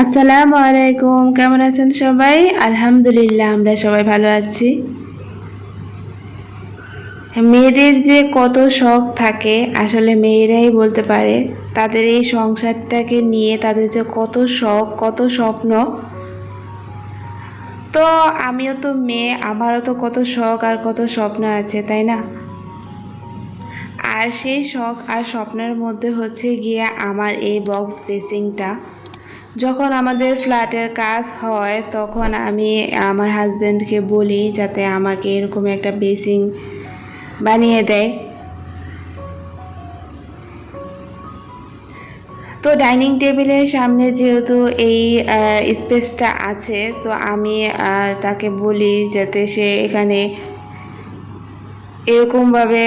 আসসালামু আলাইকুম, কেমন আছেন সবাই? আলহামদুলিল্লাহ, আমরা সবাই ভালো আছি। মেয়েদের যে কত শখ থাকে, আসলে মেয়েরাই বলতে পারে, তাদের এই সংসারটাকে নিয়ে তাদের যে কত শখ, কত স্বপ্ন। তো আমিও তো মেয়ে, আমারও তো কত শখ আর কত স্বপ্ন আছে, তাই না? আর সেই শখ আর স্বপ্নের মধ্যে হচ্ছে গিয়ে আমার এই বক্স বেসিংটা যখন আমাদের ফ্ল্যাটের কাজ হয়, তখন আমি আমার হাজব্যান্ডকে বলি যাতে আমাকে এরকম একটা বেসিং বানিয়ে দেয়। তো ডাইনিং টেবিলের সামনে যেহেতু এই স্পেসটা আছে, তো আমি তাকে বলি যাতে সে এখানে এরকমভাবে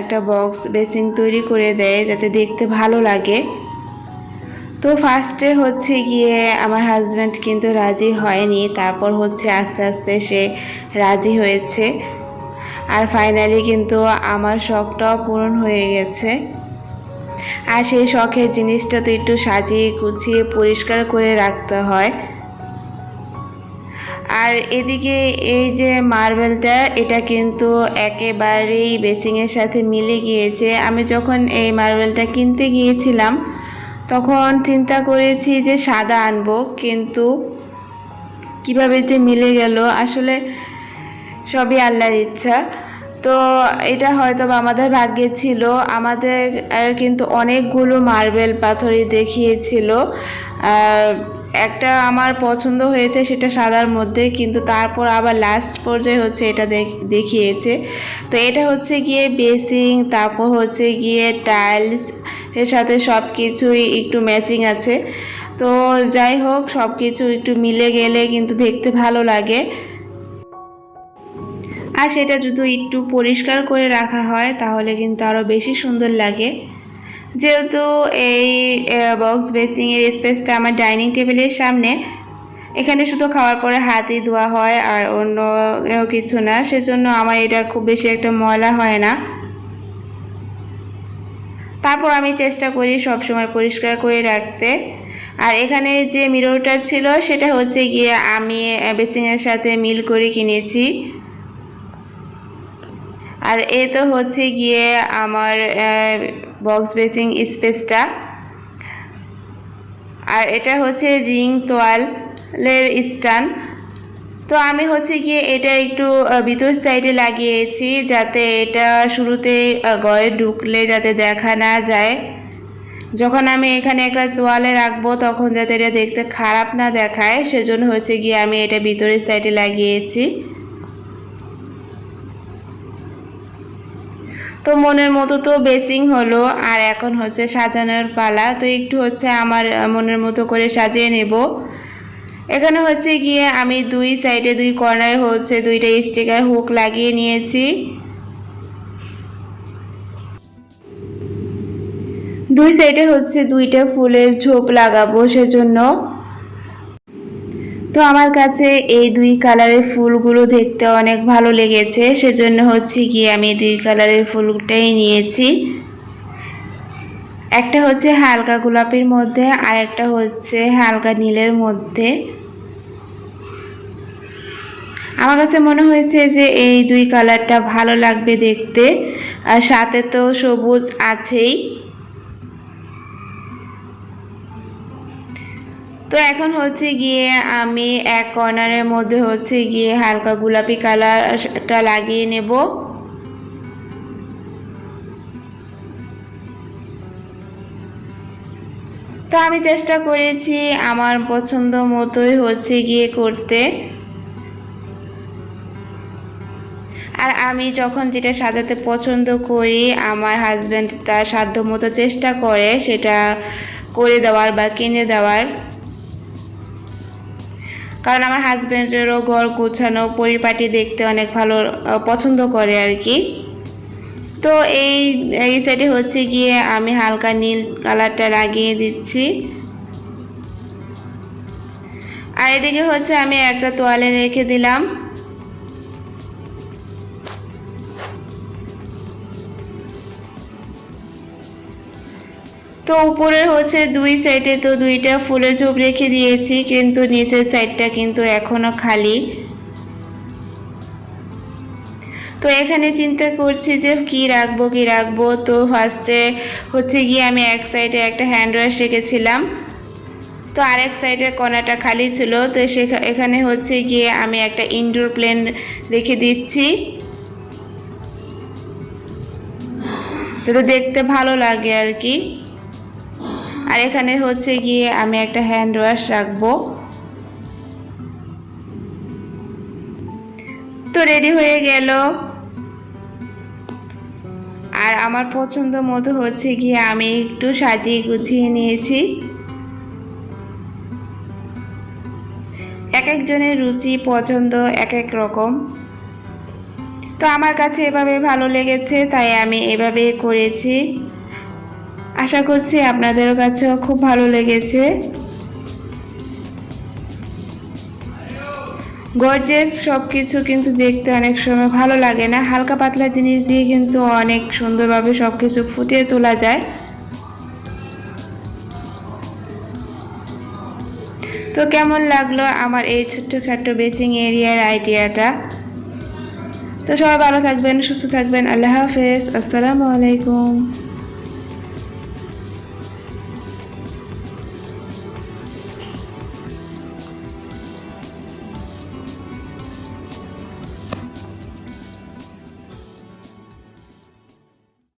একটা বক্স বেসিং তৈরি করে দেয় যাতে দেখতে ভালো লাগে। তো ফার্স্টে হচ্ছে গিয়ে আমার হাজব্যান্ড কিন্তু রাজি হয়নি, তারপর হচ্ছে আস্তে আস্তে সে রাজি হয়েছে। আর ফাইনালি কিন্তু আমার শখটাও পূরণ হয়ে গেছে। আর সেই শখের জিনিসটা তো একটু সাজিয়ে গুছিয়ে পরিষ্কার করে রাখতে হয়। আর এদিকে এই যে মার্বেলটা, এটা কিন্তু একেবারেই বেসিংয়ের সাথে মিলে গিয়েছে। আমি যখন এই মার্বেলটা কিনতে গিয়েছিলাম তখন চিন্তা করেছি যে সাদা আনব, কিন্তু কীভাবে যে মিলে গেল, আসলে সবই আল্লাহর ইচ্ছা। তো এটা হয়তো আমাদের ভাগ্যে ছিল। আমাদের কিন্তু অনেকগুলো মার্বেল পাথরই দেখিয়েছিল। একটা আমার পছন্দ হয়েছে সেটা সাদার মধ্যে, কিন্তু তারপর আবার লাস্ট পর্যায়ে হচ্ছে এটা দেখ- দেখিয়েছে। তো এটা হচ্ছে গিয়ে বেসিং, তারপর হচ্ছে গিয়ে টাইলস এর সাথে সব কিছুই একটু ম্যাচিং আছে। তো যাই হোক সব কিছু একটু মিলে গেলে কিন্তু দেখতে ভালো লাগে। আর সেটা যদি একটু পরিষ্কার করে রাখা হয়, তাহলে কিন্তু আরও বেশি সুন্দর লাগে। যেহেতু এই বক্স বেসিংয়ের স্পেসটা আমার ডাইনিং টেবিলের সামনে, এখানে শুধু খাওয়ার পরে হাতই ধোয়া হয় আর অন্য কিছু না। সেজন্য আমার এটা খুব বেশি একটা ময়লা হয় না। তারপর আমি চেষ্টা করি সব সময় পরিষ্কার করে রাখতে। আর এখানে যে মিররটা ছিল, সেটা হচ্ছে গিয়ে আমি বেসিংয়ের সাথে মিল করে কিনেছি। আর এ তো হচ্ছে গিয়ে আমার বক্স বেসিং স্পেসটা আর এটা হচ্ছে রিং তোয়ালের স্টান তো আমি হচ্ছে গিয়ে এটা একটু ভিতর সাইডে লাগিয়েছি যাতে এটা শুরুতে ঘরে ঢুকলে যাতে দেখা না যায়। যখন আমি এখানে একটা তোয়ালে রাখব তখন যাতে এটা দেখতে খারাপ না দেখায়, সেজন্য হচ্ছে গিয়ে আমি এটা ভিতরের সাইডে লাগিয়েছি। তো মনের মতো তো বেসিং হলো, আর এখন হচ্ছে সাজানোর পালা। তো একটু হচ্ছে আমার মনের মতো করে সাজিয়ে নেব। এখানে হচ্ছে গিয়ে আমি দুই সাইডে দুই কর্নারে হচ্ছে দুইটা স্টিকার হুক লাগিয়ে নিয়েছি। দুই সাইডে হচ্ছে দুইটা ফুলের ঝোপ লাগাবো সেজন্য। তো আমার কাছে এই দুই কালারের ফুলগুলো দেখতে অনেক ভালো লেগেছে। সেজন্য হচ্ছে গিয়ে আমি দুই কালারের ফুলটাই নিয়েছি। একটা হচ্ছে হালকা গোলাপির মধ্যে আর একটা হচ্ছে হালকা নীলের মধ্যে। আমার কাছে মনে হয়েছে যে এই দুই কালারটা ভালো লাগবে দেখতে। আর সাথে তো সবুজ আছেই। তো এখন হচ্ছে গিয়ে আমি এক কর্নারের মধ্যে হচ্ছে গিয়ে হালকা গোলাপি কালারটা লাগিয়ে নেব। তো আমি চেষ্টা করেছি আমার পছন্দ মতোই হচ্ছে গিয়ে করতে। আর আমি যখন যেটা সাজাতে পছন্দ করি, আমার হাজব্যান্ড তার সাধ্য মতো চেষ্টা করে সেটা করে দেওয়ার বা কিনে দেওয়ার। কারণ আমার হাজব্যান্ডেরও ঘর গোছানো, পরিপাটি দেখতে অনেক ভালো পছন্দ করে আর কি। তো এই এই সাইডে হচ্ছে গিয়ে আমি হালকা নীল কালারটা লাগিয়ে দিচ্ছি। আর এদিকে হচ্ছে আমি একটা তোয়ালে রেখে দিলাম। তো উপরে হচ্ছে দুই সাইডে তো দুইটা ফুলের ঝোপ রেখে দিয়েছি, কিন্তু নিচের সাইডটা কিন্তু এখনও খালি। তো এখানে চিন্তা করছি যে কি রাখব কি রাখব? তো ফার্স্টে হচ্ছে গিয়ে আমি এক সাইডে একটা হ্যান্ড ওয়াশ রেখেছিলাম। তো আরেক সাইডের কণাটা খালি ছিল, তো এখানে হচ্ছে গিয়ে আমি একটা ইনডোর প্লেন রেখে দিচ্ছি। যাতে দেখতে ভালো লাগে আর কি। আর এখানে হচ্ছে গিয়ে আমি একটা হ্যান্ড ওয়াশ রাখব। তো রেডি হয়ে গেল। আর আমার পছন্দ মতো হচ্ছে গিয়ে আমি একটু সাজিয়ে গুছিয়ে নিয়েছি। এক একজনের রুচি, পছন্দ এক এক রকম। তো আমার কাছে এভাবে ভালো লেগেছে, তাই আমি এভাবে করেছি। আশা করছি আপনাদের কাছেও খুব ভালো লেগেছে। গর্জেস সব কিছু কিন্তু দেখতে অনেক সময় ভালো লাগে না। হালকা পাতলা জিনিস দিয়ে কিন্তু অনেক সুন্দরভাবে সব কিছু ফুটিয়ে তোলা যায়। তো কেমন লাগল আমার এই ছোট্টখাট্ট বেসিং এরিয়ার আইডিয়াটা? তো সবাই ভালো থাকবেন, সুস্থ থাকবেন। আল্লাহ হাফেজ। আসসালামু আলাইকুম।